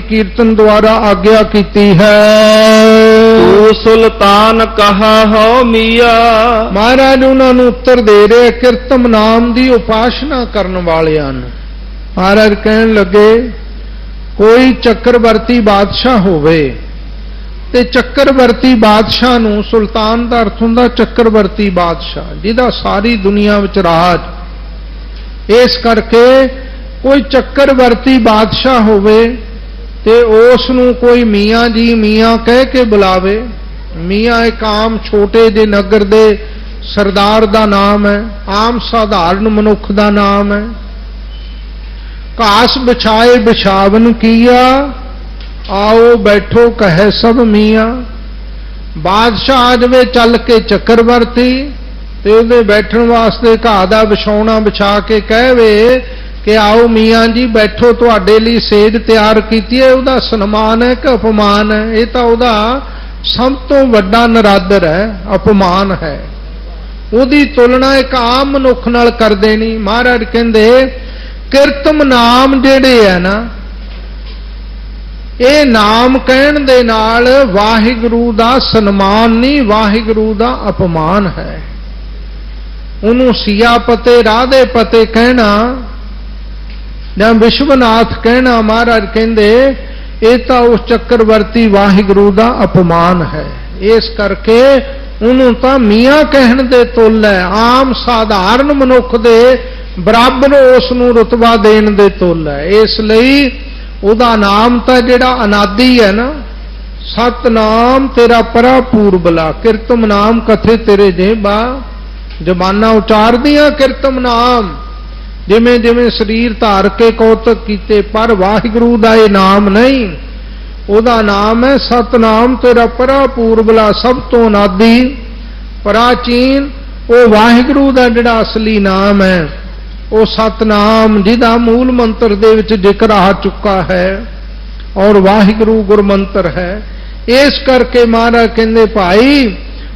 ਕੀਰਤਨ ਦੁਆਰਾ ਆਗਿਆ ਕੀਤੀ ਹੈ। ਤੂੰ ਸੁਲਤਾਨ ਕਹਾ ਹੋ ਮੀਆ। ਮਹਾਰਾਜ ਉਹਨਾਂ ਨੂੰ ਉੱਤਰ ਦੇ ਰਹੇ ਕੀਰਤਮ ਨਾਮ ਦੀ ਉਪਾਸ਼ਨਾ ਕਰਨ ਵਾਲਿਆਂ ਨੂੰ। ਮਹਾਰਾਜ ਕਹਿਣ ਲੱਗੇ ਕੋਈ ਚੱਕਰਵਰਤੀ ਬਾਦਸ਼ਾਹ ਹੋਵੇ ਤੇ ਚੱਕਰਵਰਤੀ ਬਾਦਸ਼ਾਹ ਨੂੰ ਸੁਲਤਾਨ ਦਾ ਅਰਥ ਹੁੰਦਾ ਚੱਕਰਵਰਤੀ ਬਾਦਸ਼ਾਹ ਜਿਹਦਾ ਸਾਰੀ ਦੁਨੀਆ ਵਿੱਚ ਰਾਜ। ਇਸ ਕਰਕੇ ਕੋਈ ਚੱਕਰਵਰਤੀ ਬਾਦਸ਼ਾਹ ਹੋਵੇ ਤੇ ਉਸ ਨੂੰ ਕੋਈ ਮੀਆਂ ਜੀ ਮੀਆਂ ਕਹਿ ਕੇ ਬੁਲਾਵੇ। ਮੀਆਂ ਇੱਕ ਆਮ ਛੋਟੇ ਦੇ ਨਗਰ ਦੇ ਸਰਦਾਰ ਦਾ ਨਾਮ ਹੈ, ਆਮ ਸਾਧਾਰਨ ਮਨੁੱਖ ਦਾ ਨਾਮ ਹੈ। ਘਾਸ ਵਿਛਾਏ ਵਿਛਾਵਨ ਕੀਆ, ਆਓ ਬੈਠੋ ਕਹੇ ਸਭ ਮੀਆਂ। ਬਾਦਸ਼ਾਹ ਆ ਜਾਵੇ ਚੱਲ ਕੇ ਚੱਕਰਵਰਤੀ ਤੇ ਉਹਦੇ ਬੈਠਣ ਵਾਸਤੇ ਘਾਹ ਦਾ ਵਿਛਾਉਣਾ ਵਿਛਾ ਕੇ ਕਹਵੇ ਕਿ ਆਓ ਮੀਆਂ ਜੀ ਬੈਠੋ ਤੁਹਾਡੇ ਲਈ ਸੇਜ ਤਿਆਰ ਕੀਤੀ ਹੈ, ਉਹਦਾ ਸਨਮਾਨ ਹੈ ਕਿ ਅਪਮਾਨ ਹੈ? ਇਹ ਤਾਂ ਉਹਦਾ ਸਭ ਤੋਂ ਵੱਡਾ ਨਰਾਦਰ ਹੈ, ਅਪਮਾਨ ਹੈ। ਉਹਦੀ ਤੁਲਨਾ ਇੱਕ ਆਮ ਮਨੁੱਖ ਨਾਲ ਕਰਦੇ ਨਹੀਂ। ਮਹਾਰਾਜ ਕਹਿੰਦੇ, ਕਿਰਤਮ ਨਾਮ ਜਿਹੜੇ ਹੈ ਨਾ, ਇਹ ਨਾਮ ਕਹਿਣ ਦੇ ਨਾਲ ਵਾਹਿਗੁਰੂ ਦਾ ਸਨਮਾਨ ਨਹੀਂ, ਵਾਹਿਗੁਰੂ ਦਾ ਅਪਮਾਨ ਹੈ। ਉਹਨੂੰ ਸੀਆ ਪਤੇ ਰਾਧੇ ਪਤੇ ਕਹਿਣਾ ਜਾਂ ਵਿਸ਼ਵਨਾਥ ਕਹਿਣਾ ਮਹਾਰਾਜ ਕਹਿੰਦੇ, ਇਹ ਤਾਂ ਉਸ ਚੱਕਰਵਰਤੀ ਵਾਹਿਗੁਰੂ ਦਾ ਅਪਮਾਨ ਹੈ। ਇਸ ਕਰਕੇ ਉਹਨੂੰ ਤਾਂ ਮੀਆਂ ਕਹਿਣ ਦੇ ਤੁਲ ਹੈ। ਆਮ ਸਾਧਾਰਨ ਮਨੁੱਖ ਦੇ ਬਰਾਬਰ ਉਸ ਨੂੰ ਰਤਬਾ ਦੇਣ ਦੇ ਤੁਲ ਹੈ। ਇਸ ਲਈ ਉਹਦਾ ਨਾਮ ਤਾਂ ਜਿਹੜਾ ਅਨਾਦੀ ਹੈ ਨਾ, ਸਤਨਾਮ ਤੇਰਾ ਪਰਾ ਪੂਰਬਲਾ ਕਿਰਤਮ ਨਾਮ ਕਥੇ ਤੇਰੇ ਜੇਬਾ। ਜ਼ਬਾਨਾਂ ਉਚਾਰਦੀਆਂ ਕਿਰਤਮ ਨਾਮ। ਜਿਵੇਂ ਜਿਵੇਂ ਸਰੀਰ ਧਾਰ ਕੇ ਕੌਤਕ ਕੀਤੇ, ਪਰ ਵਾਹਿਗੁਰੂ ਦਾ ਇਹ ਨਾਮ ਨਹੀਂ। ਉਹਦਾ ਨਾਮ ਹੈ, ਸਤਨਾਮ ਤੇਰਾ ਪਰਾ ਪੂਰਬਲਾ ਸਭ ਤੋਂ ਨਾਦੀ। ਪ੍ਰਾਚੀਨ, ਉਹ ਵਾਹਿਗੁਰੂ ਦਾ ਜਿਹੜਾ ਅਸਲੀ ਨਾਮ ਹੈ, ਉਹ ਸਤਨਾਮ, ਜਿਹਦਾ ਮੂਲ ਮੰਤਰ ਦੇ ਵਿੱਚ ਜ਼ਿਕਰ ਆ ਚੁੱਕਾ ਹੈ, ਔਰ ਵਾਹਿਗੁਰੂ ਗੁਰਮੰਤਰ ਹੈ। ਇਸ ਕਰਕੇ ਮਹਾਰਾਜ ਕਹਿੰਦੇ, ਭਾਈ,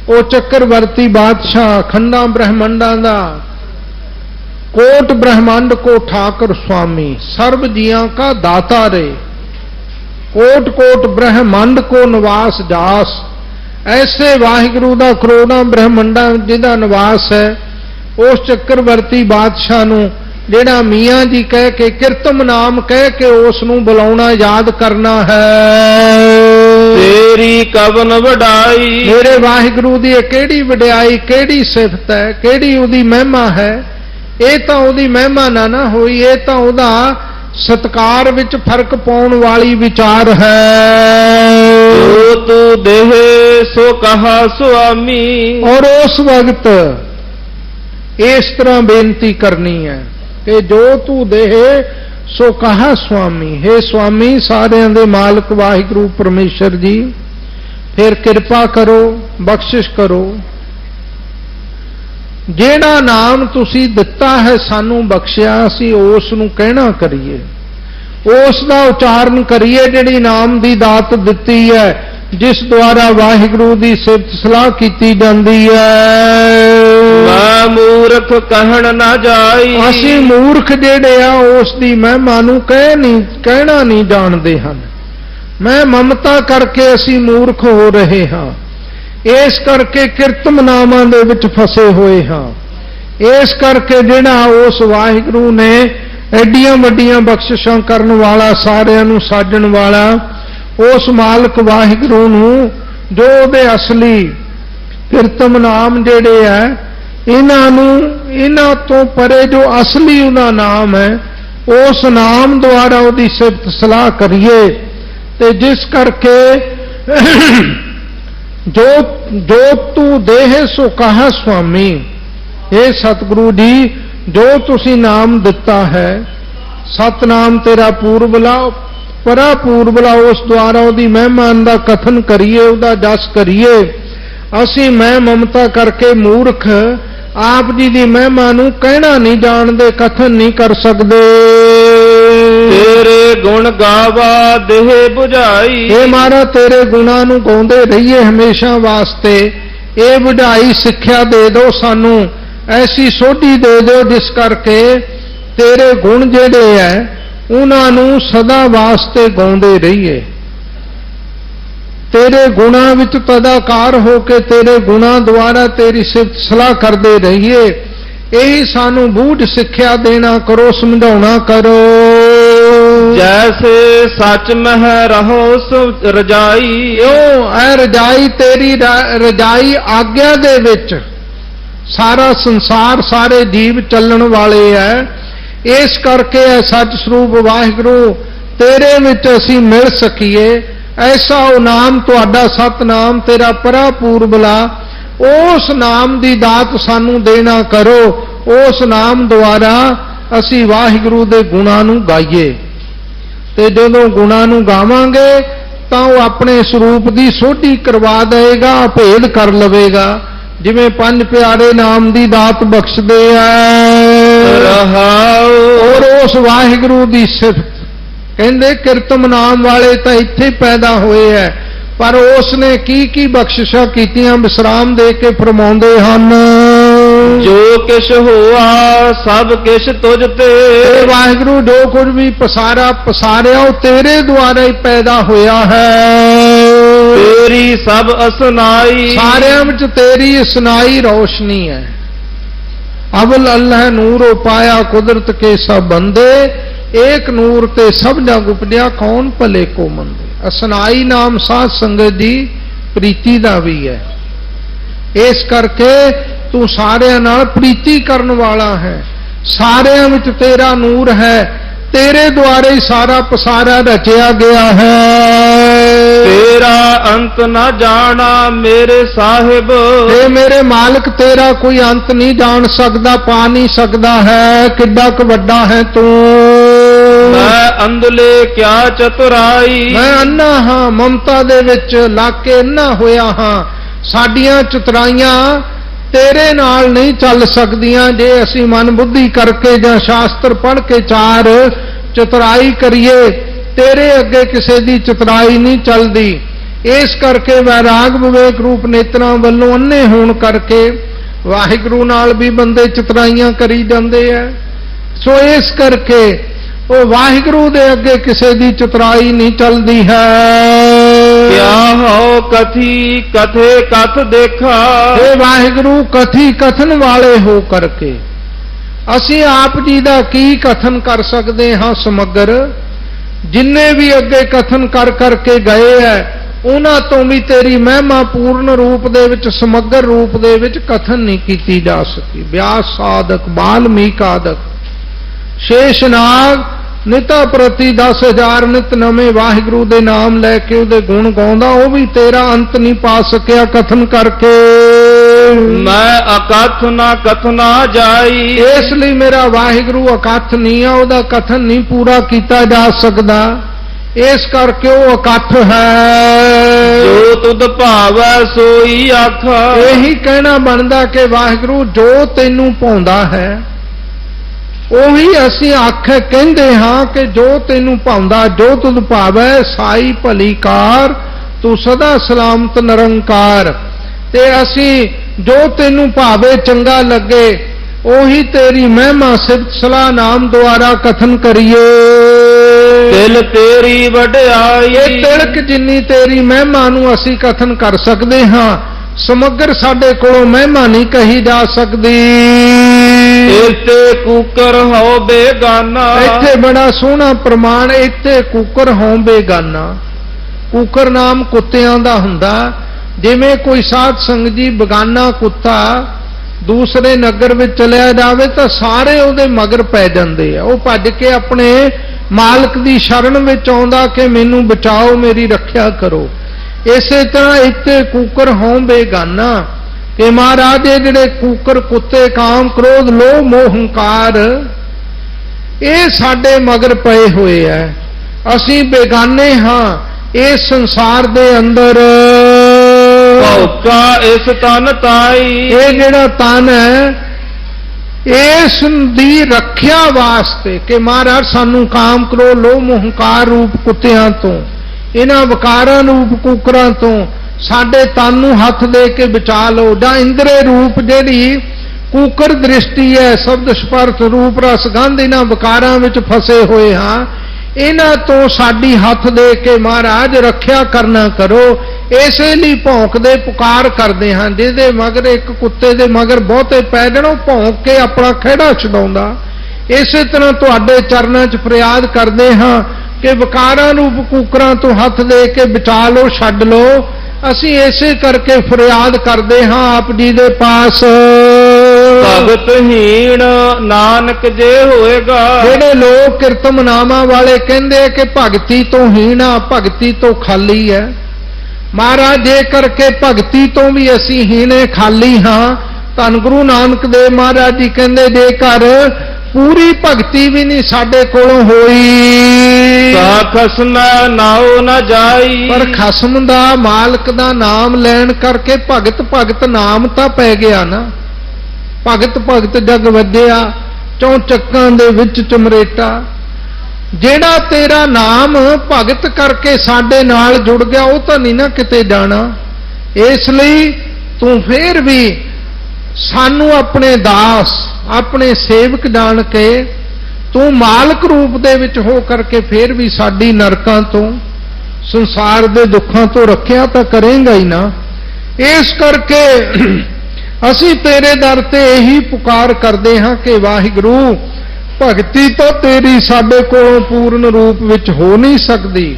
ਉਹ ਚੱਕਰਵਰਤੀ ਬਾਦਸ਼ਾਹ ਖੰਡਾਂ ਬ੍ਰਹਮੰਡਾਂ ਦਾ कोट ब्रह्मांड को ठाकर स्वामी सर्व जिया का दाता रे कोट कोट ब्रह्मांड को निवास जास ऐसे ਵਾਹਿਗੁਰੂ ਦਾ ਕਰੋੜਾਂ ਬ੍ਰਹਮੰਡਾਂ ਜਿਹਦਾ ਨਿਵਾਸ ਹੈ ਉਸ ਚੱਕਰਵਰਤੀ ਬਾਦਸ਼ਾਹ ਨੂੰ ਜਿਹੜਾ ਮੀਆਂ ਜੀ ਕਹਿ ਕੇ ਕਿਰਤਮ ਨਾਮ ਕਹਿ ਕੇ ਉਸ ਨੂੰ ਬੁਲਾਉਣਾ ਯਾਦ ਕਰਨਾ ਹੈ ਤੇਰੀ ਕਵਨ ਵਡਾਈ ਮੇਰੇ ਵਾਹਿਗੁਰੂ ਦੀ ਇਹ ਕਿਹੜੀ ਵਡਿਆਈ ਕਿਹੜੀ ਸਿਫਤ ਹੈ ਕਿਹੜੀ ਉਹਦੀ ਮਹਿਮਾ ਹੈ ਇਹ ਤਾਂ ਉਹਦੀ ਮਹਿਮਾ ਨਾ ਨਾ ਹੋਈ ਇਹ ਤਾਂ ਉਹਦਾ ਸਤਕਾਰ ਵਿੱਚ ਫ਼ਰਕ ਪਾਉਣ ਵਾਲੀ ਵਿਚਾਰ ਹੈ। ਤੂੰ ਦੇਹ ਸੋ ਕਹਾ ਸੁਆਮੀ। ਔਰ ਉਸ ਵਕਤ ਇਸ ਤਰ੍ਹਾਂ ਬੇਨਤੀ ਕਰਨੀ ਹੈ ਕਿ ਜੋ ਤੂੰ ਦੇਹ ਸੋ ਕਹਾ ਸੁਆਮੀ। ਹੈ ਸੁਆਮੀ ਸਾਰਿਆਂ ਦੇ ਮਾਲਕ ਵਾਹਿਗੁਰੂ ਪਰਮੇਸ਼ਰ ਜੀ ਫਿਰ ਕਿਰਪਾ ਕਰੋ ਬਖਸ਼ਿਸ਼ ਕਰੋ। ਜਿਹੜਾ ਨਾਮ ਤੁਸੀਂ ਦਿੱਤਾ ਹੈ ਸਾਨੂੰ ਬਖਸ਼ਿਆ ਅਸੀਂ ਉਸ ਨੂੰ ਕਹਿਣਾ ਕਰੀਏ। ਉਸ ਦਾ ਉਚਾਰਨ ਕਰੀਏ ਜਿਹੜੀ ਨਾਮ ਦੀ ਦਾਤ ਦਿੱਤੀ ਹੈ ਜਿਸ ਦੁਆਰਾ ਵਾਹਿਗੁਰੂ ਦੀ ਸਿਫਤ ਸਲਾਹ ਕੀਤੀ ਜਾਂਦੀ ਹੈ। ਮੈਂ ਮੂਰਖ ਕਹਿਣ ਨਾ ਜਾਈ। ਅਸੀਂ ਮੂਰਖ ਜਿਹੜੇ ਆ ਉਸ ਦੀ ਮਹਿਮਾ ਨੂੰ ਕਹਿ ਨਹੀਂ ਕਹਿਣਾ ਨਹੀਂ ਜਾਣਦੇ ਹਨ। ਮੈਂ ਮਮਤਾ ਕਰਕੇ ਅਸੀਂ ਮੂਰਖ ਹੋ ਰਹੇ ਹਾਂ। ਇਸ ਕਰਕੇ ਕਿਰਤਮ ਨਾਮਾਂ ਦੇ ਵਿੱਚ ਫਸੇ ਹੋਏ ਹਾਂ। ਇਸ ਕਰਕੇ ਜਿਹੜਾ ਉਸ ਵਾਹਿਗੁਰੂ ਨੇ ਐਡੀਆਂ ਵੱਡੀਆਂ ਬਖਸ਼ਿਸ਼ਾਂ ਕਰਨ ਵਾਲਾ, ਸਾਰਿਆਂ ਨੂੰ ਸਾਜਣ ਵਾਲਾ, ਉਸ ਮਾਲਕ ਵਾਹਿਗੁਰੂ ਨੂੰ ਜੋ ਉਹਦੇ ਅਸਲੀ ਕਿਰਤਮ ਨਾਮ ਜਿਹੜੇ ਆ, ਇਹਨਾਂ ਨੂੰ, ਇਹਨਾਂ ਤੋਂ ਪਰੇ ਜੋ ਅਸਲੀ ਉਹਦਾ ਨਾਮ ਹੈ, ਉਸ ਨਾਮ ਦੁਆਰਾ ਉਹਦੀ ਸਿਫਤ ਸਲਾਹ ਕਰੀਏ ਤੇ ਜਿਸ ਕਰਕੇ ਜੋ ਜੋ ਤੂੰ ਦੇਹ ਸੋ ਕਹਾ ਸੁਆਮੀ ਇਹ ਸਤਿਗੁਰੂ ਜੀ, ਜੋ ਤੁਸੀਂ ਨਾਮ ਦਿੱਤਾ ਹੈ, ਸਤਨਾਮ ਤੇਰਾ ਪੂਰਬਲਾ ਪਰਾ ਪੂਰਬਲਾ ਉਸ ਦੁਆਰਾ ਉਹਦੀ ਮਹਿਮਾਨ ਦਾ ਕਥਨ ਕਰੀਏ, ਉਹਦਾ ਜਸ ਕਰੀਏ। ਅਸੀਂ ਮੈਂ ਮਮਤਾ ਕਰਕੇ ਮੂਰਖ, ਆਪ ਜੀ ਦੀ ਮਹਿਮਾ ਨੂੰ ਕਹਿਣਾ ਨਹੀਂ ਜਾਣਦੇ, ਕਥਨ ਨਹੀਂ ਕਰ ਸਕਦੇ। ਤੇਰੇ ਗੁਣ ਗਾਵਾ, ਦੇਹ 부ਝਾਈ ਇਹ ਮਾਰਾ ਤੇਰੇ ਗੁਣਾਂ ਨੂੰ ਗਾਉਂਦੇ ਰਹੀਏ ਹਮੇਸ਼ਾ ਵਾਸਤੇ। ਇਹ ਵਡਾਈ ਸਿੱਖਿਆ ਦੇ ਦਿਓ ਸਾਨੂੰ, ਐਸੀ ਸੋਢੀ ਦੇ ਦਿਓ ਜਿਸ ਕਰਕੇ ਤੇਰੇ ਗੁਣ ਜਿਹੜੇ ਐ, ਉਹਨਾਂ ਨੂੰ ਸਦਾ ਵਾਸਤੇ ਗਾਉਂਦੇ ਰਹੀਏ। ਤੇਰੇ ਗੁਣਾਂ ਵਿੱਚ ਤਦਾਕਾਰ ਹੋ ਕੇ ਤੇਰੇ ਗੁਣਾਂ ਦੁਆਰਾ ਤੇਰੀ ਸਿਫਤ ਸਲਾਹ ਕਰਦੇ ਰਹੀਏ। ਇਹੀ ਸਾਨੂੰ ਬੂਝ ਸਿੱਖਿਆ ਦੇਣਾ ਕਰੋ, ਸਮਝਾਉਣਾ ਕਰੋ। ਜੈਸੇ ਸੱਚ ਮਹਿ ਰਹੋ ਸੋ ਰਜਾਈ, ਕਿਉਂ? ਐ ਰਜਾਈ ਤੇਰੀ ਰਜਾਈ ਆਗਿਆ ਦੇ ਵਿੱਚ। ਸਾਰਾ ਸੰਸਾਰ, ਸਾਰੇ ਜੀਵ ਚੱਲਣ ਵਾਲੇ ਐ। ਇਸ ਕਰਕੇ ਐ ਸੱਚ ਸਰੂਪ ਵਾਹਿਗੁਰੂ, ਤੇਰੇ ਵਿੱਚ ਅਸੀਂ ਮਿਲ ਸਕੀਏ। ਐਸਾ ਉਹ ਨਾਮ ਤੁਹਾਡਾ ਸਤਨਾਮ, ਤੇਰਾ ਪਰਾਪੂਰਬਲਾ ਉਸ ਨਾਮ ਦੀ ਦਾਤ ਸਾਨੂੰ ਦੇਣਾ ਕਰੋ। ਉਸ ਨਾਮ ਦੁਆਰਾ ਅਸੀਂ ਵਾਹਿਗੁਰੂ ਦੇ ਗੁਣਾਂ ਨੂੰ ਗਾਈਏ। ਤੇ ਜਦੋਂ ਗੁਣਾਂ ਨੂੰ ਗਾਵਾਂਗੇ ਤਾਂ ਉਹ ਆਪਣੇ ਸਰੂਪ ਦੀ ਸੋਧੀ ਕਰਵਾ ਦੇਗਾ ਭੇਦ ਕਰ ਲਵੇਗਾ। ਜਿਵੇਂ ਪੰਜ ਪਿਆਰੇ ਨਾਮ ਦੀ ਦਾਤ ਬਖਸ਼ਦੇ ਆ ਰਹਾਉ। ਔਰ ਉਸ ਵਾਹਿਗੁਰੂ ਦੀ ਸਿਫਤ। ਕਹਿੰਦੇ ਕਿਰਤਮ ਨਾਮ ਵਾਲੇ ਤਾਂ ਇੱਥੇ ਪੈਦਾ ਹੋਏ ਐ। ਪਰ ਉਸ ਨੇ ਕੀ ਕੀ ਬਖਸ਼ਿਸ਼ਾਂ ਕੀਤੀਆਂ ਵਿਸਰਾਮ ਦੇ ਕੇ ਫਰਮਾਉਂਦੇ ਹਨ। ਜੋ ਕਿਛ ਹੋਆ ਸਭ ਕਿਛ ਤੁਝ ਤੇ। ਵਾਹਿਗੁਰੂ ਜੋ ਕੁਝ ਵੀ ਪਸਾਰਾ ਪਸਾਰਿਆ ਉਹ ਤੇਰੇ ਦੁਆਰਾ ਹੀ ਪੈਦਾ ਹੋਇਆ ਹੈ। ਤੇਰੀ ਸਭ ਅਸਨਾਈ। ਸਾਰਿਆਂ ਵਿੱਚ ਤੇਰੀ ਸੁਨਾਈ ਰੋਸ਼ਨੀ ਹੈ। ਅਵਲ ਅੱਲਾਹ ਨੂਰ ਪਾਇਆ ਕੁਦਰਤ ਕੇ ਸਭ ਬੰਦੇ। ਏਕ ਨੂਰ ਤੇ ਸਭ ਜਗ ਉਪਜਿਆ ਕੌਣ ਭਲੇ ਕੋ ਮੰਦੇ? ਅਸਨਾਈ ਨਾਮ ਸਾਧ ਸੰਗਤ ਦੀ ਪ੍ਰੀਤੀ ਦਾ ਵੀ ਹੈ। ਇਸ ਕਰਕੇ ਤੂੰ ਸਾਰਿਆਂ ਨਾਲ ਪ੍ਰੀਤੀ ਕਰਨ ਵਾਲਾ ਹੈ। ਸਾਰਿਆਂ ਵਿੱਚ ਤੇਰਾ ਨੂਰ ਹੈ। ਤੇਰੇ ਦੁਆਰੇ ਹੀ ਸਾਰਾ ਪਸਾਰਾ ਰਚਿਆ ਗਿਆ ਹੈ। ਤੇਰਾ ਅੰਤ ਨਾ ਜਾਣਾ ਮੇਰੇ ਸਾਹਿਬ। ਇਹ ਮੇਰੇ ਮਾਲਕ ਤੇਰਾ ਕੋਈ ਅੰਤ ਨਹੀਂ ਜਾਣ ਸਕਦਾ ਪਾ ਨਹੀਂ ਸਕਦਾ ਹੈ। ਕਿੱਡਾ ਕੁ ਵੱਡਾ ਹੈ ਤੂੰ। ਮੈਂ ਅੰਧਲੇ ਕਿਆ ਚਤੁਰਾਈ। ਮੈਂ ਅੰਨਾ ਹਾਂ ਮਮਤਾ ਦੇ ਵਿੱਚ ਲਾਕੇ ਅੰਨਾ ਹੋਇਆ ਹਾਂ। ਸਾਡੀਆਂ ਚਤਰਾਈਆਂ ਤੇਰੇ ਨਾਲ ਨਹੀਂ ਚੱਲ ਸਕਦੀਆਂ ਜੇ ਅਸੀਂ ਮਨ ਬੁੱਧੀ ਕਰਕੇ ਜਾਂ ਸ਼ਾਸਤਰ ਪੜ੍ਹ ਕੇ ਚਾਰ ਚਤਰਾਈ ਕਰੀਏ। ਤੇਰੇ ਅੱਗੇ ਕਿਸੇ ਦੀ ਚਤਰਾਈ ਨਹੀਂ ਚੱਲਦੀ। ਇਸ ਕਰਕੇ ਵੈਰਾਗ ਵਿਵੇਕ ਰੂਪ ਨੇਤਰਾਂ ਵੱਲੋਂ ਅੰਨੇ ਹੋਣ ਕਰਕੇ ਵਾਹਿਗੁਰੂ ਨਾਲ ਵੀ ਬੰਦੇ ਚਤਰਾਈਆਂ ਕਰੀ ਜਾਂਦੇ ਆ। ਸੋ ਇਸ ਕਰਕੇ ਉਹ ਵਾਹਿਗੁਰੂ ਦੇ ਅੱਗੇ ਕਿਸੇ ਦੀ ਚਤਰਾਈ ਨਹੀਂ ਚੱਲਦੀ ਹੈ। ਕਿਆ ਹੋ ਕਥੀ ਕਥੇ ਕਥ ਦੇਖਾ। ਇਹ ਵਾਹਿਗੁਰੂ, ਕਥੀ ਕਥਨ ਵਾਲੇ ਹੋ ਕਰਕੇ। ਅਸੀਂ ਆਪ ਜੀ ਦਾ ਕੀ ਕਥਨ ਕਰ ਸਕਦੇ ਹਾਂ ਸਮਗਰ? ਜਿੰਨੇ ਵੀ ਅੱਗੇ ਕਥਨ ਕਰ ਕਰਕੇ ਗਏ ਐ, ਉਹਨਾਂ ਤੋਂ ਵੀ ਤੇਰੀ ਮਹਿਮਾ ਪੂਰਨ ਰੂਪ ਦੇ ਵਿੱਚ, ਸਮਗਰ ਰੂਪ ਦੇ ਵਿੱਚ ਕਥਨ ਨਹੀਂ ਕੀਤੀ ਜਾ ਸਕੀ। ਵਿਆਸ ਸਾਧਕ, ਬਾਲਮੀਕ ਆਦਿਕ। ਸ਼ੇਸ਼ਨਾਗ ਨਿਤਾ ਪ੍ਰਤੀ 10000 ਨਿਤ ਨਵੇਂ ਵਾਹਿਗੁਰੂ ਦੇ ਨਾਮ ਲੈ ਕੇ ਉਹਦੇ ਗੁਣ ਗਾਉਂਦਾ ਉਹ ਵੀ ਤੇਰਾ ਅੰਤ ਨਹੀਂ ਪਾ ਸਕਿਆ ਕਥਨ ਕਰਕੇ। ਮੈਂ ਅਕਥ ਨਾ ਕਥਨਾ ਜਾਈ। ਇਸ ਲਈ ਮੇਰਾ ਵਾਹਿਗੁਰੂ ਅਕਥ ਨਹੀਂ ਆ ਉਹਦਾ ਕਥਨ ਨਹੀਂ ਪੂਰਾ ਕੀਤਾ ਜਾ ਸਕਦਾ। ਇਸ ਕਰਕੇ ਉਹ ਅਕਥ ਹੈ। ਜੋ ਤੁਧ ਭਾਵੈ ਸੋਈ ਆਖਾ ਇਹੀ ਕਹਿਣਾ ਬਣਦਾ ਕਿ ਵਾਹਿਗੁਰੂ ਜੋ ਤੈਨੂੰ ਪਾਉਂਦਾ ਹੈ ਉਹੀ ਅਸੀਂ ਆਖ ਕਹਿੰਦੇ ਹਾਂ ਕਿ ਜੋ ਤੈਨੂੰ ਪਾਉਂਦਾ ਜੋ ਤੁਧ ਭਾਵੈ ਸਾਈ ਭਲੀ ਕਾਰ ਤੂੰ ਸਦਾ ਸਲਾਮਤ ਨਿਰੰਕਾਰ। ਤੇ ਅਸੀਂ ਜੋ ਤੈਨੂੰ ਭਾਵੇ ਚੰਗਾ ਲੱਗੇ ਉਹੀ ਤੇਰੀ ਮਹਿਮਾ ਸਿਫਤ ਸਲਾਹ ਨਾਮ ਦੁਆਰਾ ਕਥਨ ਕਰੀਏ। ਦਿਲ ਤੇਰੀ ਵਡਿਆਈ। ਇਹ ਤਿਲਕ ਜਿੰਨੀ ਤੇਰੀ ਮਹਿਮਾ ਨੂੰ ਅਸੀਂ ਕਥਨ ਕਰ ਸਕਦੇ ਹਾਂ ਸਮਗਰ ਸਾਡੇ ਕੋਲੋਂ ਮਹਿਮਾ ਨਹੀਂ ਕਹੀ ਜਾ ਸਕਦੀ। ਇਤੇ ਕੂਕਰ ਹੋ ਬੇਗਾਨਾ ਇੱਥੇ ਬੜਾ ਸੋਹਣਾ ਪ੍ਰਮਾਣ, ਇੱਥੇ ਕੂਕਰ ਹੋਂ ਬੇਗਾਨਾ ਕੂਕਰ ਨਾਮ ਕੁੱਤਿਆਂ ਦਾ ਹੁੰਦਾ। ਜਿਵੇਂ ਕੋਈ ਸਾਧ ਸੰਗਤ ਜੀ ਬਗਾਨਾ ਕੁੱਤਾ ਦੂਸਰੇ ਨਗਰ ਵਿੱਚ ਚਲਿਆ ਜਾਵੇ ਤਾਂ ਸਾਰੇ ਉਹਦੇ ਮਗਰ ਪੈ ਜਾਂਦੇ ਆ। ਉਹ ਭੱਜ ਕੇ ਆਪਣੇ ਮਾਲਕ ਦੀ ਸ਼ਰਨ ਵਿੱਚ ਆਉਂਦਾ ਕਿ ਮੈਨੂੰ ਬਚਾਓ, ਮੇਰੀ ਰੱਖਿਆ ਕਰੋ। ਇਸੇ ਤਰ੍ਹਾਂ ਇੱਥੇ ਕੂਕਰ ਹੋਂ ਬੇਗਾਨਾ ਕਿ ਮਹਾਰਾਜ ਇਹ ਜਿਹੜੇ ਕੂਕਰ ਕੁੱਤੇ ਕਾਮ ਕ੍ਰੋਧ ਲੋਭ ਮੋਹ ਹੰਕਾਰ ਇਹ ਸਾਡੇ ਮਗਰ ਪਏ ਹੋਏ ਐ। ਅਸੀਂ ਬੇਗਾਨੇ ਹਾਂ ਇਸ ਸੰਸਾਰ ਦੇ ਅੰਦਰ। ਭੌਕਾ ਇਸ ਤਨ ਤਾਈ। ਇਹ ਜਿਹੜਾ ਤਨ ਹੈ ਇਸ ਦੀ ਰੱਖਿਆ ਵਾਸਤੇ ਕਿ ਮਹਾਰਾਜ ਸਾਨੂੰ ਕਾਮ ਕਰੋ ਲੋਭ ਮੋਹ ਹੰਕਾਰ ਰੂਪ ਕੁੱਤਿਆਂ ਤੋਂ ਇਹਨਾਂ ਵਿਕਾਰਾਂ ਰੂਪ ਕੁਕਰਾਂ ਤੋਂ ਸਾਡੇ ਤਨ ਨੂੰ ਹੱਥ ਦੇ ਕੇ ਬਚਾ ਲਓ ਜਾਂ ਇੰਦਰੇ ਰੂਪ ਜਿਹੜੀ ਕੂਕਰ ਦ੍ਰਿਸ਼ਟੀ ਹੈ, ਸ਼ਬਦ ਸਪਰਥ ਰੂਪ ਰਸ ਗੰਧ ਇਹਨਾਂ ਵਿਕਾਰਾਂ ਵਿੱਚ ਫਸੇ ਹੋਏ ਹਾਂ, ਇਹਨਾਂ ਤੋਂ ਸਾਡੀ ਹੱਥ ਦੇ ਕੇ ਮਹਾਰਾਜ ਰੱਖਿਆ ਕਰਨਾ ਕਰੋ। ਇਸੇ ਲਈ ਭੌਂਕਦੇ ਪੁਕਾਰ ਕਰਦੇ ਹਾਂ, ਜਿਹਦੇ ਮਗਰ ਇੱਕ ਕੁੱਤੇ ਦੇ ਮਗਰ ਬਹੁਤੇ ਪੈ ਜਾਣ ਉਹ ਭੌਂਕ ਕੇ ਆਪਣਾ ਖਿਹੜਾ ਛਡਾਉਂਦਾ। ਇਸੇ ਤਰ੍ਹਾਂ ਤੁਹਾਡੇ ਚਰਨਾਂ 'ਚ ਫਰਿਆਦ ਕਰਦੇ ਹਾਂ ਕਿ ਵਿਕਾਰਾਂ ਨੂੰ ਕੂਕਰਾਂ ਤੋਂ ਹੱਥ ਦੇ ਕੇ ਬਚਾ ਲਓ, ਛੱਡ ਲਓ। ਅਸੀਂ ਇਸੇ ਕਰਕੇ ਫਰਿਆਦ ਕਰਦੇ ਹਾਂ ਆਪ ਜੀ ਦੇ ਪਾਸ। ਭਗਤ ਹੀਣ ਨਾਨਕ ਜੇ ਹੋਏਗਾ। ਜਿਹੜੇ ਲੋਕ ਕਿਰਤਮ ਨਾਮਾਂ ਵਾਲੇ ਕਹਿੰਦੇ ਕਿ ਭਗਤੀ ਤੋਂ ਹੀਣਾ ਭਗਤੀ ਤੋਂ ਖਾਲੀ ਹੈ। ਮਹਾਰਾਜ ਜੇ ਕਰਕੇ ਭਗਤੀ ਤੋਂ ਵੀ ਅਸੀਂ ਹੀਣੇ ਖਾਲੀ ਹਾਂ ਧੰਨ ਗੁਰੂ ਨਾਨਕ ਦੇਵ ਮਹਾਰਾਜ ਜੀ ਕਹਿੰਦੇ ਜੇਕਰ ਪੂਰੀ ਭਗਤੀ ਵੀ ਨਹੀਂ ਸਾਡੇ ਕੋਲੋਂ ਹੋਈ। ਸਾ ਖਸਮੈ ਨਾਉ ਨ ਜਾਈ। ਪਰ ਖਸਮ ਦਾ ਮਾਲਕ ਦਾ ਨਾਮ ਲੈਣ ਕਰਕੇ ਭਗਤ ਭਗਤ ਨਾਮ ਤਾਂ ਪੈ ਗਿਆ ਨਾ। ਭਗਤ ਭਗਤ ਜਗ ਵੱਜਿਆ ਚੌ ਚੱਕਾਂ ਦੇ ਵਿੱਚ ਚਮਰੇਟਾ। ਜਿਹੜਾ ਤੇਰਾ ਨਾਮ ਭਗਤ ਕਰਕੇ ਸਾਡੇ ਨਾਲ ਜੁੜ ਗਿਆ ਉਹ ਤਾਂ ਨਹੀਂ ਨਾ ਕਿਤੇ ਜਾਣਾ। ਇਸ ਲਈ ਤੂੰ ਫੇਰ ਵੀ ਸਾਨੂੰ ਆਪਣੇ ਦਾਸ ਆਪਣੇ ਸੇਵਕ ਜਾਣ ਕੇ ਤੂੰ ਮਾਲਕ ਰੂਪ ਦੇ ਵਿੱਚ ਹੋ ਕਰਕੇ ਫੇਰ ਵੀ ਸਾਡੀ ਨਰਕਾਂ ਤੋਂ, ਸੰਸਾਰ ਦੇ ਦੁੱਖਾਂ ਤੋਂ ਰੱਖਿਆ ਤਾਂ ਕਰੇਗਾ ਹੀ ਨਾ। ਇਸ ਕਰਕੇ ਅਸੀਂ ਤੇਰੇ ਦਰ ਤੇ ਇਹੀ ਪੁਕਾਰ ਕਰਦੇ ਹਾਂ ਕਿ ਵਾਹਿਗੁਰੂ, ਭਗਤੀ ਤਾਂ ਤੇਰੀ ਸਾਡੇ ਕੋਲੋਂ ਪੂਰਨ ਰੂਪ ਵਿੱਚ ਹੋ ਨਹੀਂ ਸਕਦੀ।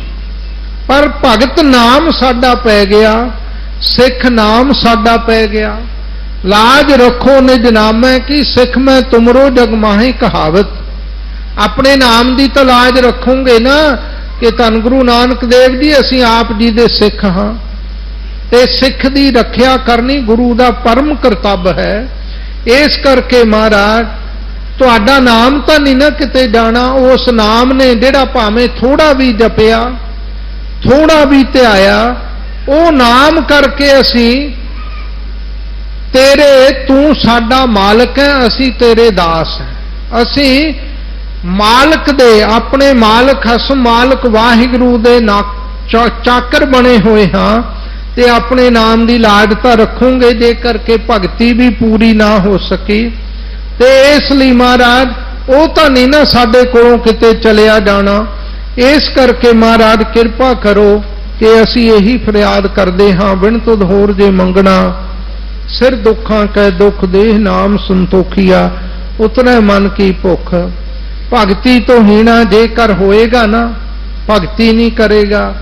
ਪਰ ਭਗਤ ਨਾਮ ਸਾਡਾ ਪੈ ਗਿਆ, ਸਿੱਖ ਨਾਮ ਸਾਡਾ ਪੈ ਗਿਆ। ਲਾਜ ਰੱਖੋ ਨਿਜ ਨਾਮੈ ਕੀ ਸਿੱਖ ਮੈਂ ਤੁਮਰੋ ਜਗ ਮਾਹੀ ਕਹਾਵਤ। ਆਪਣੇ ਨਾਮ ਦੀ ਤਾਂ ਲਾਜ ਰੱਖੋਗੇ ਨਾ ਕਿ ਧੰਨ ਗੁਰੂ ਨਾਨਕ ਦੇਵ ਜੀ, ਅਸੀਂ ਆਪ ਜੀ ਦੇ ਸਿੱਖ ਹਾਂ। ਤੇ ਸਿੱਖ ਦੀ ਰੱਖਿਆ ਕਰਨੀ ਗੁਰੂ ਦਾ ਪਰਮ ਕਰਤੱਵ ਹੈ। ਇਸ ਕਰਕੇ ਮਹਾਰਾਜ, ਤੁਹਾਡਾ ਨਾਮ ਤਾਂ ਨਹੀਂ ਨਾ ਕਿਤੇ ਜਾਣਾ, ਉਸ ਨਾਮ ਨੇ ਜਿਹੜਾ ਭਾਵੇਂ ਥੋੜਾ ਵੀ ਜਪਿਆ, ਥੋੜਾ ਵੀ ਧਿਆਇਆ, ਉਹ ਨਾਮ ਕਰਕੇ ਅਸੀਂ ਤੇਰੇ, ਤੂੰ ਸਾਡਾ ਮਾਲਕ ਹੈ, ਅਸੀਂ ਤੇਰੇ ਦਾਸ ਹਾਂ। ਅਸੀਂ ਮਾਲਕ ਦੇ, ਆਪਣੇ ਮਾਲਕ ਹਸ ਮਾਲਕ ਵਾਹਿਗੁਰੂ ਦੇ ਨਾ ਚਾਕਰ ਬਣੇ ਹੋਏ ਹਾਂ ਤੇ ਆਪਣੇ ਨਾਮ ਦੀ ਲਾਜ ਤਾਂ ਰੱਖੋਗੇ ਜੇ ਕਰਕੇ ਭਗਤੀ ਵੀ ਪੂਰੀ ਨਾ ਹੋ ਸਕੀ। ਤੇ ਇਸ ਲਈ ਮਹਾਰਾਜ, ਉਹ ਤਾਂ ਨਹੀਂ ਨਾ ਸਾਡੇ ਕੋਲੋਂ ਕਿਤੇ ਚਲਿਆ ਜਾਣਾ। ਇਸ ਕਰਕੇ ਮਹਾਰਾਜ ਕਿਰਪਾ ਕਰੋ ਕਿ ਅਸੀਂ ਇਹੀ ਫਰਿਆਦ ਕਰਦੇ ਹਾਂ ਬਿਨ ਤੁਧ ਹੋਰ ਜੇ ਮੰਗਣਾ ਸਿਰ ਦੁੱਖਾਂ ਕੈ ਦੁੱਖ ਦੇਹ ਨਾਮ ਸੰਤੋਖੀਆ ਉਤਨੇ ਮਨ ਕੀ ਭੁੱਖ। ਭਗਤੀ ਤੋਂ ਹੀਣਾ ਜੇਕਰ ਹੋਏਗਾ ਨਾ, ਭਗਤੀ ਨਹੀਂ ਕਰੇਗਾ,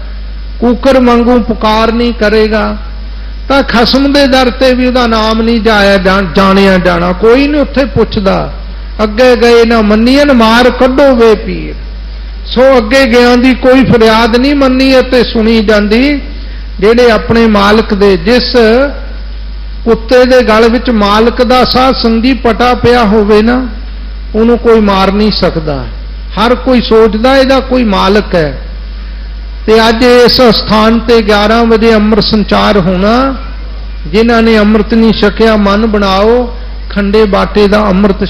ਕੂਕਰ ਮੰਗੂ ਪੁਕਾਰ ਨਹੀਂ ਕਰੇਗਾ। ਤਾਂ ਖਸਮ ਦੇ ਦਰ ਤੇ ਵੀ ਉਹਦਾ ਨਾਮ ਨਹੀਂ ਜਾਇਆ ਜਾਣ- ਜਾਣਿਆ ਜਾਣਾ, ਕੋਈ ਨਹੀਂ ਉੱਥੇ ਪੁੱਛਦਾ। ਅੱਗੇ ਗਏ ਨਾ ਮੰਨੀਆਂ ਮਾਰ ਕੱਢੋ ਵੇ ਪੀਰ। ਸੋ ਅੱਗੇ ਗਿਆਂ ਦੀ ਕੋਈ ਫਰਿਆਦ ਨਹੀਂ ਮੰਨੀ ਅਤੇ ਸੁਣੀ ਜਾਂਦੀ, ਜਿਹੜੇ ਆਪਣੇ ਮਾਲਕ ਦੇ ਜਿਸ ਕੁੱਤੇ ਦੇ ਗਲ ਵਿੱਚ ਮਾਲਕ ਦਾ ਸਾਹ ਸੰਗੀ ਪਟਾ ਪਿਆ ਹੋਵੇ ਨਾ, ਉਹਨੂੰ ਕੋਈ ਮਾਰ ਨਹੀਂ ਸਕਦਾ। ਹਰ ਕੋਈ ਸੋਚਦਾ ਇਹਦਾ ਕੋਈ ਮਾਲਕ ਹੈ। ਤੇ ਅੱਜ ਇਸ ਸਥਾਨ ਤੇ 11 ਵਜੇ ਅੰਮ੍ਰਿਤ ਸੰਚਾਰ ਹੋਣਾ। ਜਿਨ੍ਹਾਂ ਨੇ ਅੰਮ੍ਰਿਤ ਨਹੀਂ ਛਕਿਆ, ਮਨ ਬਣਾਓ, ਖੰਡੇ ਬਾਟੇ ਦਾ ਅੰਮ੍ਰਿਤ